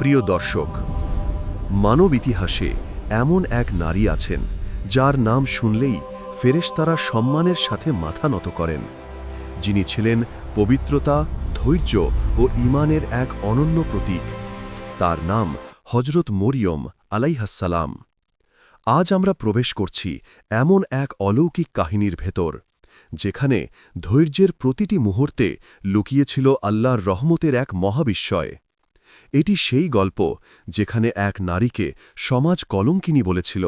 প্রিয় দর্শক, মানব ইতিহাসে এমন এক নারী আছেন যার নাম শুনলেই ফেরেশতারা সম্মানের সাথে মাথা নত করেন। যিনি ছিলেন পবিত্রতা, ধৈর্য ও ঈমানের এক অনন্য প্রতীক। তার নাম হজরত মরিয়ম আলাইহাসালাম আজ আমরা প্রবেশ করছি এমন এক অলৌকিক কাহিনীর ভেতর, যেখানে ধৈর্যের প্রতিটি মুহূর্তে লুকিয়েছিল আল্লাহর রহমতের এক মহাবিস্ময়। এটি সেই গল্প যেখানে এক নারীকে সমাজ কলঙ্কিনী বলেছিল,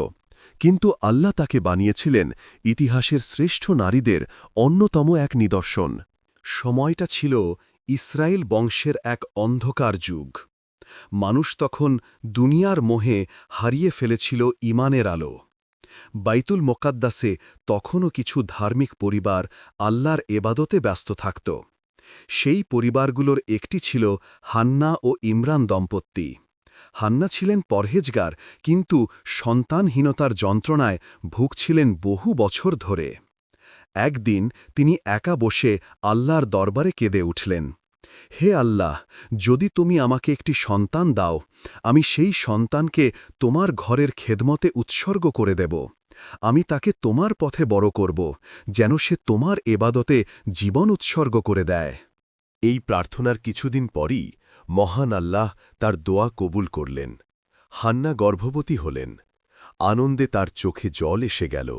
কিন্তু আল্লাহ তাকে বানিয়েছিলেন ইতিহাসের শ্রেষ্ঠ নারীদের অন্যতম এক নিদর্শন। সময়টা ছিল ইসরায়েল বংশের এক অন্ধকার যুগ। মানুষ তখন দুনিয়ার মোহে হারিয়ে ফেলেছিল ইমানের আলো। বাইতুল মোকাদ্দাসে তখনও কিছু ধার্মিক পরিবার আল্লাহর এবাদতে ব্যস্ত থাকত। সেই পরিবারগুলোর একটি ছিল হান্না ও ইমরান দম্পতি। হান্না ছিলেন পরহেজগার, কিন্তু সন্তানহীনতার যন্ত্রণায় ভুগছিলেন বহু বছর ধরে। একদিন তিনি একা বসে আল্লাহর দরবারে কেঁদে উঠলেন, হে আল্লাহ, যদি তুমি আমাকে একটি সন্তান দাও, আমি সেই সন্তানকে তোমার ঘরের খেদমতে উৎসর্গ করে দেব। আমি তাকে তোমার পথে বড় করব, যেন সে তোমার এবাদতে জীবন উৎসর্গ করে দেয়। এই প্রার্থনার কিছুদিন পরই মহান আল্লাহ তার দোয়া কবুল করলেন। হান্না গর্ভবতী হলেন। আনন্দে তার চোখে জল এসে গেল।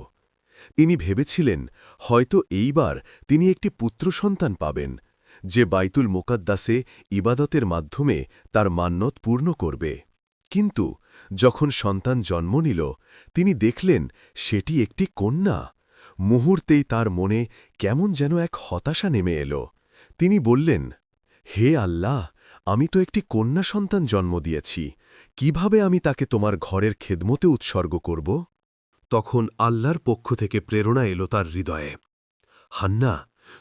তিনি ভেবেছিলেন, হয়তো এইবার তিনি একটি পুত্র সন্তান পাবেন, যে বাইতুল মোকাদ্দাসে ইবাদতের মাধ্যমে তার মান্যত পূর্ণ করবে। কিন্তু যখন সন্তান জন্ম নিল, তিনি দেখলেন সেটি একটি কন্যা। মুহূর্তেই তার মনে কেমন যেন এক হতাশা নেমে এল। তিনি বললেন, হে আল্লাহ, আমি তো একটি কন্যা সন্তান জন্ম দিয়েছি। কীভাবে আমি তাকে তোমার ঘরের খেদমতে উৎসর্গ করব? তখন আল্লাহর পক্ষ থেকে প্রেরণা এলো তার হৃদয়ে। হান্না,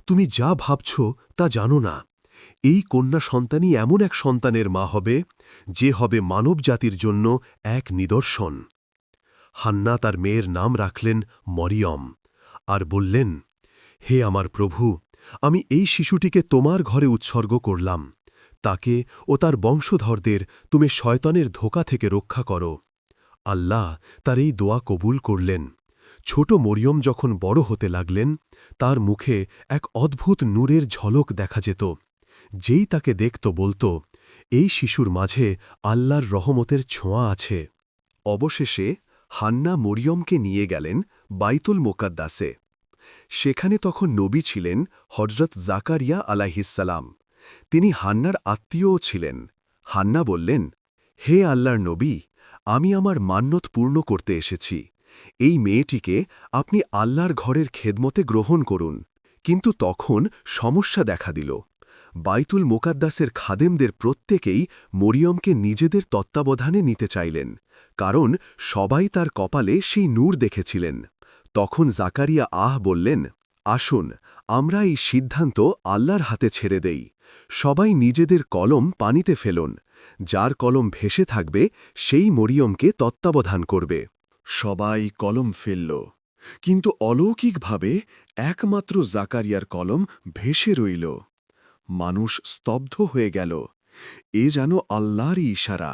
তুমি যা ভাবছ তা জানো না। এই কন্যা সন্তানই এমন এক সন্তানের মা হবে, যে হবে মানব জাতির জন্য এক নিদর্শন। হান্না তার মেয়ের নাম রাখলেন মরিয়ম আর বললেন, হে আমার প্রভু, আমি এই শিশুটিকে তোমার ঘরে উৎসর্গ করলাম। তাকে ও তার বংশধরদের তুমি শয়তানের ধোকা থেকে রক্ষা করো। আল্লাহ তার এই দোয়া কবুল করলেন। ছোট মরিয়ম যখন বড় হতে লাগলেন, তার মুখে এক অদ্ভুত নূরের ঝলক দেখা যেত। যেই তাকে দেখত বলত, এই শিশুর মাঝে আল্লাহর রহমতের ছোঁয়া আছে। অবশেষে হান্না মরিয়মকে নিয়ে গেলেন বাইতুল মোকাদ্দাসে। সেখানে তখন নবী ছিলেন হজরত জাকারিয়া আলাহিসাল্লাম তিনি হান্নার আত্মীয়ও ছিলেন। হান্না বললেন, হে আল্লাহর নবী, আমি আমার মান্যত পূর্ণ করতে এসেছি। এই মেয়েটিকে আপনি আল্লাহর ঘরের খেদমতে গ্রহণ করুন। কিন্তু তখন সমস্যা দেখা দিল। বাইতুল মোকাদ্দাসের খাদেমদের প্রত্যেকেই মরিয়মকে নিজেদের তত্ত্বাবধানে নিতে চাইলেন, কারণ সবাই তার কপালে সেই নূর দেখেছিলেন। তখন জাকারিয়া আহ বললেন, আসুন, আমরা এই সিদ্ধান্ত আল্লাহর হাতে ছেড়ে দেই। সবাই নিজেদের কলম পানিতে ফেলুন। যার কলম ভেসে থাকবে, সেই মরিয়মকে তত্ত্বাবধান করবে। সবাই কলম ফেলল। কিন্তু অলৌকিকভাবে একমাত্র জাকারিয়ার কলম ভেসে রইল। মানুষ স্তব্ধ হয়ে গেল। এ যেন আল্লাহরই ইশারা।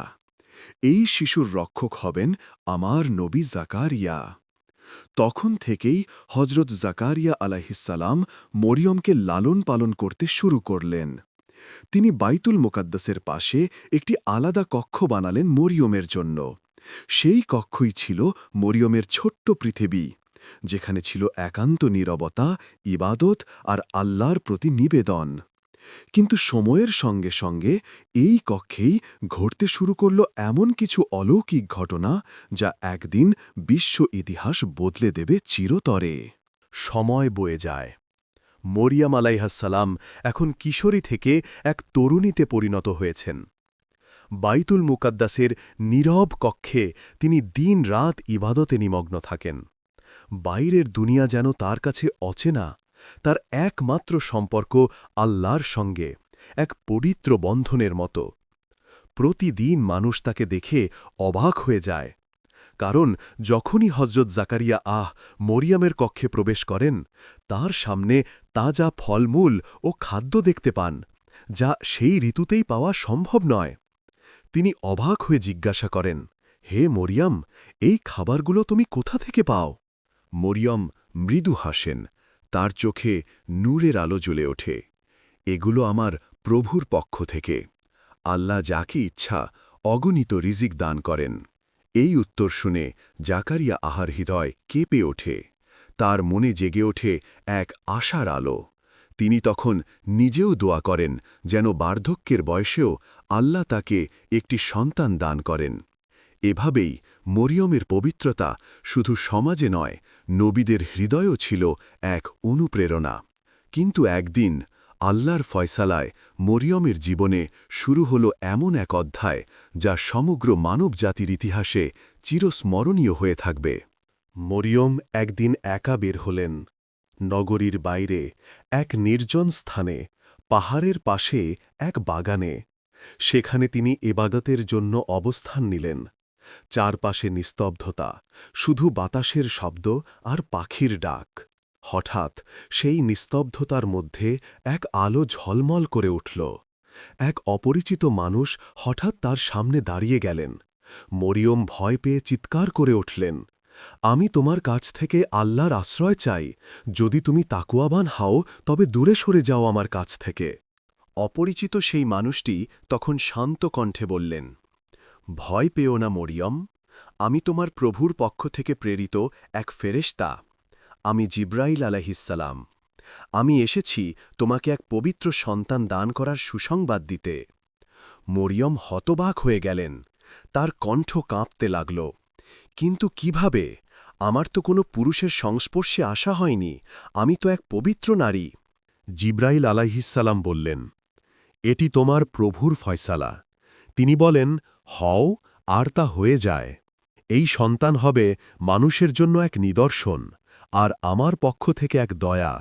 এই শিশুর রক্ষক হবেন আমার নবী জাকারিয়া। তখন থেকেই হজরত জাকারিয়া আলাহিসাল্লাম মরিয়মকে লালন পালন করতে শুরু করলেন। তিনি বাইতুল মোকাদ্দাসের পাশে একটি আলাদা কক্ষ বানালেন মরিয়মের জন্য। সেই কক্ষই ছিল মরিয়মের ছোট্ট পৃথিবী, যেখানে ছিল একান্ত নীরবতা, ইবাদত আর আল্লাহর প্রতি নিবেদন। কিন্তু সময়ের সঙ্গে সঙ্গে এই কক্ষেই ঘটতে শুরু করল এমন কিছু অলৌকিক ঘটনা যা একদিন বিশ্ব ইতিহাস বদলে দেবে চিরতরে। সময় বয়ে যায়। মরিয়াম আলাইহাসাল্লাম এখন কিশোরী থেকে এক তরুণীতে পরিণত হয়েছেন। বাইতুল মুকাদ্দাসের নীরব কক্ষে তিনি দিন রাত ইবাদতে নিমগ্ন থাকেন। বাইরের দুনিয়া যেন তার কাছে অচেনা তার একমাত্র সম্পর্ক আল্লাহর সঙ্গে, এক পবিত্র বন্ধনের মতো। প্রতিদিন মানুষ তাকে দেখে অবাক হয়ে যায়। কারণ যখনই হজরত জাকারিয়া আহ মরিয়ামের কক্ষে প্রবেশ করেন, তার সামনে তাজা ফলমূল ও খাদ্য দেখতে পান, যা সেই ঋতুতেই পাওয়া সম্ভব নয়। তিনি অবাক হয়ে জিজ্ঞাসা করেন, হে মরিয়ম, এই খাবারগুলো তুমি কোথা থেকে পাও? মরিয়ম মৃদু হাসেন তার চোখে নূরের আলো জ্বলে ওঠে। এগুলো আমার প্রভুর পক্ষ থেকে। আল্লাহ যাকে ইচ্ছা অগণিত রিজিক দান করেন। এই উত্তর শুনে জাকারিয়া আহার হৃদয় কেঁপে ওঠে। তার মনে জেগে ওঠে এক আশার আলো। তিনি তখন নিজেও দোয়া করেন যেন বার্ধক্যের বয়সেও আল্লাহ তাকে একটি সন্তান দান করেন। এভাবেই মরিয়মের পবিত্রতা শুধু সমাজে নয়, নবীদের হৃদয়ও ছিল এক অনুপ্রেরণা। কিন্তু একদিন আল্লাহর ফয়সালায় মরিয়মের জীবনে শুরু হল এমন এক অধ্যায় যা সমগ্র মানবজাতির ইতিহাসে চিরস্মরণীয় হয়ে থাকবে। মরিয়ম একদিন একা বের হলেন। নগরীর বাইরে এক নির্জন স্থানে, পাহাড়ের পাশে এক বাগানে। সেখানে তিনি এবাদতের জন্য অবস্থান নিলেন। চারপাশে নিস্তব্ধতা, শুধু বাতাসের শব্দ আর পাখির ডাক। হঠাৎ সেই নিস্তব্ধতার মধ্যে এক আলো ঝলমল করে উঠল। এক অপরিচিত মানুষ হঠাৎ তার সামনে দাঁড়িয়ে গেলেন। মরিয়ম ভয় পেয়ে চিৎকার করে উঠলেন, আমি তোমার কাছ থেকে আল্লাহর আশ্রয় চাই। যদি তুমি তাকুয়াবান হাও, তবে দূরে সরে যাও আমার কাছ থেকে। অপরিচিত সেই মানুষটি তখন শান্ত কণ্ঠে বললেন ভয় পেও না, মরিয়ম। আমি তোমার প্রভুর পক্ষ থেকে প্রেরিত এক ফেরেশতা। আমি জিব্রাইল আলাহিসাল্লাম আমি এসেছি তোমাকে এক পবিত্র সন্তান দান করার সুসংবাদ দিতে। মরিয়ম হতবাক হয়ে গেলেন। তার কণ্ঠ কাঁপতে লাগল। কিন্তু কীভাবে? আমার তো কোনো পুরুষের সংস্পর্শে আসা হয়নি। আমি তো এক পবিত্র নারী। জিব্রাইল আলাইহিসাল্লাম বললেন, এটি তোমার প্রভুর ফয়সালা। তিনি বলেন হও আর তা হয়ে যায়। এই সন্তান হবে মানুষের জন্য এক নিদর্শন আর আমার পক্ষ থেকে এক দয়া।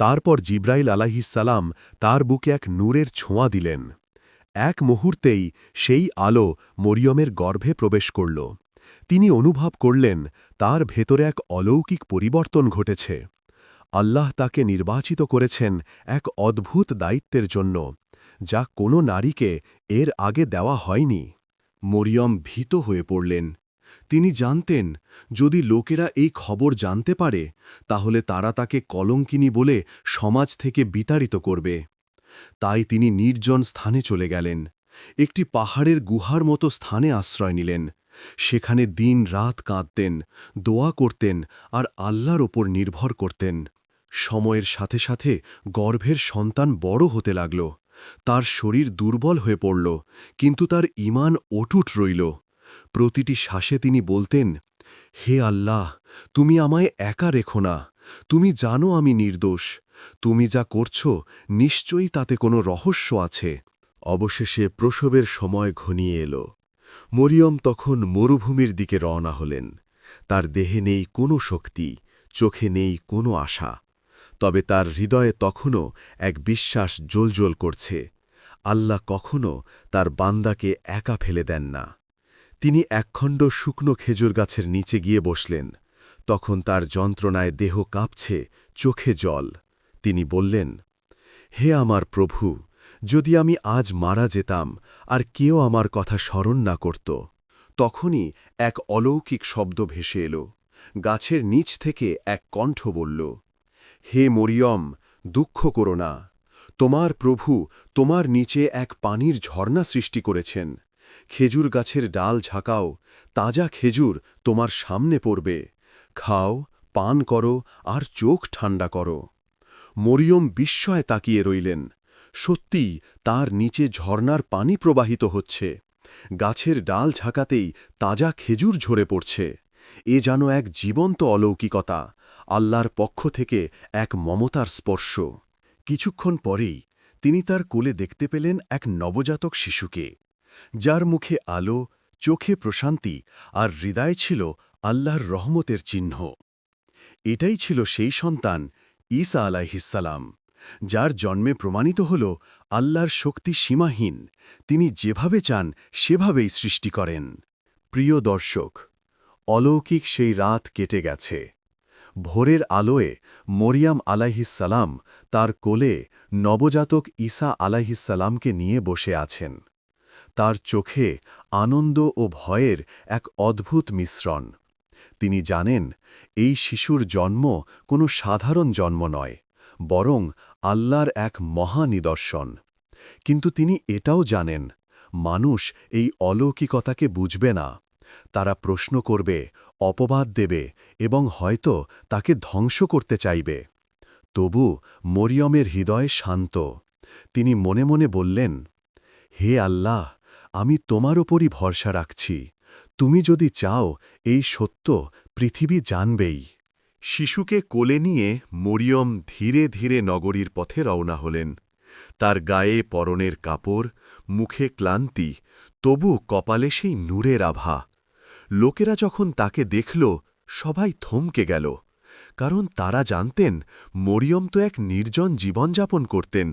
তারপর জিব্রাইল আলাহিসাল্লাম তার বুকে এক নূরের ছোঁয়া দিলেন। এক মুহূর্তেই সেই আলো মরিয়মের গর্ভে প্রবেশ করল। তিনি অনুভব করলেন তার ভেতরে এক অলৌকিক পরিবর্তন ঘটেছে। আল্লাহ তাকে নির্বাচিত করেছেন এক অদ্ভুত দায়িত্বের জন্য, যা কোনো নারীকে এর আগে দেওয়া হয়নি। মরিয়ম ভীত হয়ে পড়লেন। তিনি জানতেন, যদি লোকেরা এই খবর জানতে পারে, তাহলে তারা তাকে কলঙ্কিনী বলে সমাজ থেকে বিতাড়িত করবে। তাই তিনি নির্জন স্থানে চলে গেলেন। একটি পাহাড়ের গুহার মতো স্থানে আশ্রয় নিলেন। সেখানে দিন রাত কাঁদতেন, দোয়া করতেন আর আল্লাহর ওপর নির্ভর করতেন। সময়ের সাথে সাথে গর্ভের সন্তান বড় হতে লাগল। তার শরীর দুর্বল হয়ে পড়ল, কিন্তু তার ইমান অটুট রইল। প্রতিটি শ্বাসে তিনি বলতেন, হে আল্লাহ, তুমি আমায় একা রেখো না। তুমি জানো আমি নির্দোষ। তুমি যা করছ, নিশ্চয়ই তাতে কোনো রহস্য আছে। অবশেষে প্রসবের সময় ঘনিয়ে এলো। মরিয়ম তখন মরুভূমির দিকে রওনা হলেন। তার দেহে নেই কোনো শক্তি, চোখে নেই কোনো আশা। তবে তার হৃদয়ে তখনও এক বিশ্বাস জ্বলজ্বল করছে। আল্লাহ কখনও তার বান্দাকে একা ফেলে দেন না। তিনি একখণ্ড শুকনো খেজুর গাছের নিচে গিয়ে বসলেন। তখন তার যন্ত্রণায় দেহ কাঁপছে, চোখে জল। তিনি বললেন, হে আমার প্রভু, যদি আমি আজ মারা যেতাম আর কেউ আমার কথা স্মরণ না করত, তখনই এক অলৌকিক শব্দ ভেসে এলো। গাছের নিচ থেকে এক কণ্ঠ বলল হে মরিয়ম, দুঃখ করো না। তোমার প্রভু তোমার নিচে এক পানির ঝর্ণা সৃষ্টি করেছেন। খেজুর গাছের ডাল ঝাঁকাও, তাজা খেজুর তোমার সামনে পড়বে। খাও, পান করো আর চোখ ঠান্ডা করো। মরিয়ম বিস্ময়ে তাকিয়ে রইলেন। সত্যিই তার নিচে ঝর্নার পানি প্রবাহিত হচ্ছে। গাছের ডাল ঝাঁকাতেই তাজা খেজুর ঝরে পড়ছে। এ যেন এক জীবন্ত অলৌকিকতা আল্লাহর পক্ষ থেকে এক মমতার স্পর্শ। কিছুক্ষণ পরেই তিনি তার কোলে দেখতে পেলেন এক নবজাতক শিশুকে। যার মুখে আলো, চোখে প্রশান্তি আর হৃদয় ছিল আল্লাহর রহমতের চিহ্ন। এটাই ছিল সেই সন্তান ঈসা আলাইহিসালাম যার জন্মে প্রমাণিত হল আল্লাহর শক্তি সীমাহীন, তিনি যেভাবে চান সেভাবেই সৃষ্টি করেন। প্রিয় দর্শক, অলৌকিক সেই রাত কেটে গেছে। ভোরের আলোয় মরিয়াম আলাইহিসালাম তার কোলে নবজাতক ঈসা আলাইহিসালামকে নিয়ে বসে আছেন। তার চোখে আনন্দ ও ভয়ের এক অদ্ভুত মিশ্রণ। তিনি জানেন, এই শিশুর জন্ম কোনো সাধারণ জন্ম নয়, বরং আল্লাহর এক মহা নিদর্শন। কিন্তু তিনি এটাও জানেন, মানুষ এই অলৌকিকতাকে বুঝবে না। তারা প্রশ্ন করবে, অপবাদ দেবে এবং হয়তো তাকে ধ্বংস করতে চাইবে। তবু মরিয়মের হৃদয় শান্ত। তিনি মনে মনে বললেন, হে আল্লাহ, আমি তোমার ওপরই ভরসা রাখছি। তুমি যদি চাও, এই সত্য পৃথিবী জানবেই। শিশুকে কোলে নিয়ে মরিয়ম ধীরে ধীরে নগরীর পথে রওনা হলেন। তার গায়ে পরনের কাপড়, মুখে ক্লান্তি, তবু কপালে সেই নূরের আভা। লোকেরা যখন তাকে দেখল, সবাই থমকে গেল। কারণ তারা জানতেন, মরিয়ম তো এক নির্জন জীবনযাপন করতেন।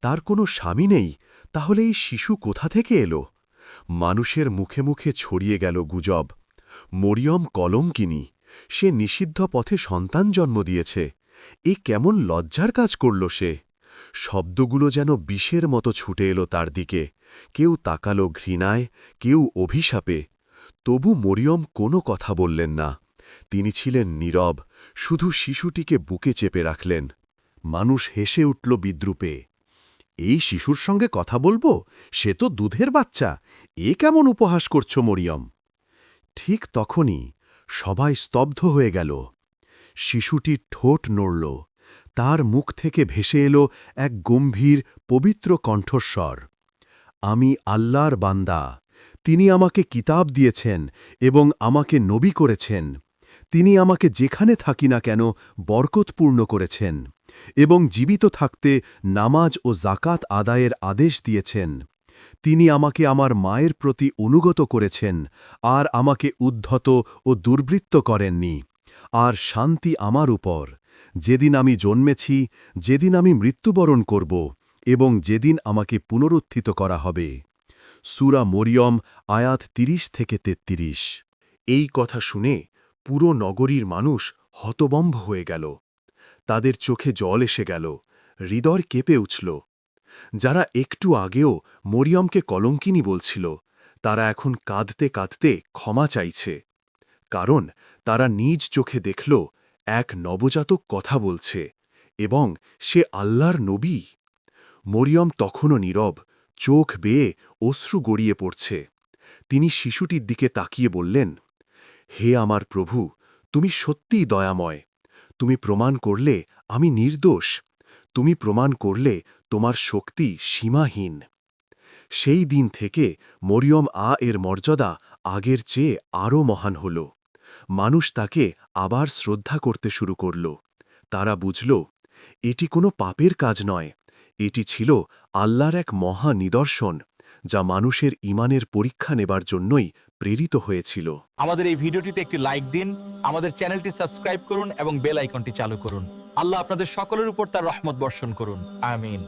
তার কোনো স্বামী নেই, তাহলে এই শিশু কোথা থেকে এলো? মানুষের মুখে মুখে ছড়িয়ে গেল গুজব। মরিয়ম কলঙ্কিনী, সে নিষিদ্ধ পথে সন্তান জন্ম দিয়েছে। এ কেমন লজ্জার কাজ করল সে। শব্দগুলো যেন বিষের মতো ছুটে এলো তার দিকে। কেউ তাকালো ঘৃণায়, কেউ অভিশাপে। তবু মরিয়ম কোনো কথা বললেন না। তিনি ছিলেন নীরব, শুধু শিশুটিকে বুকে চেপে রাখলেন। মানুষ হেসে উঠল বিদ্রুপে। এই শিশুর সঙ্গে কথা বলব? সে তো দুধের বাচ্চা। এ কেমন উপহাস করছ মরিয়ম? ঠিক তখনই সবাই স্তব্ধ হয়ে গেল। শিশুটি ঠোঁট নড়ল। তার মুখ থেকে ভেসে এলো এক গম্ভীর, পবিত্র কণ্ঠস্বর। আমি আল্লাহর বান্দা। তিনি আমাকে কিতাব দিয়েছেন এবং আমাকে নবী করেছেন। তিনি আমাকে যেখানে থাকি না কেন বরকতপূর্ণ করেছেন এবং জীবিত থাকতে নামাজ ও জাকাত আদায়ের আদেশ দিয়েছেন। তিনি আমাকে আমার মায়ের প্রতি অনুগত করেছেন আর আমাকে উদ্ধত ও দুর্বৃত্ত করেননি। আর শান্তি আমার উপর। যেদিন আমি জন্মেছি, যেদিন আমি মৃত্যুবরণ করব এবং যেদিন আমাকে পুনরুত্থিত করা হবে। সুরা মরিয়ম, আয়াত ৩০ থেকে ৩৩ এই কথা শুনে পুরো নগরীর মানুষ হতবম্ব হয়ে গেল। তাদের চোখে জল এসে গেল, হৃদয় কেঁপে উঠল। যারা একটু আগেও মরিয়মকে কলঙ্কিনী বলছিল, তারা এখন কাঁদতে কাঁদতে ক্ষমা চাইছে। কারণ তারা নিজ চোখে দেখল, এক নবজাতক কথা বলছে এবং সে আল্লাহর নবী। মরিয়ম তখনও নীরব চোখ বেয়ে অশ্রু গড়িয়ে পড়ছে। তিনি শিশুটির দিকে তাকিয়ে বললেন, হে আমার প্রভু, তুমি সত্যিই দয়াময়। তুমি প্রমাণ করলে আমি নির্দোষ। তুমি প্রমাণ করলে তোমার শক্তি সীমাহীন। সেই দিন থেকে মরিয়ম আ এর মর্যাদা আগের চেয়ে আরও মহান হল। মানুষ তাকে আবার শ্রদ্ধা করতে শুরু করল। তারা বুঝল, এটি কোনো পাপের কাজ নয়। এটি ছিল আল্লাহর এক মহা নিদর্শন, যা মানুষের ইমানের পরীক্ষা নেবার জন্যই প্রেরিত হয়েছিল। আমাদের এই ভিডিওটিতে একটি লাইক দিন, আমাদের চ্যানেলটি সাবস্ক্রাইব করুন এবং বেল আইকনটি চালু করুন। আল্লাহ আপনাদের সকলের উপর তার রহমত বর্ষণ করুন। আমিন।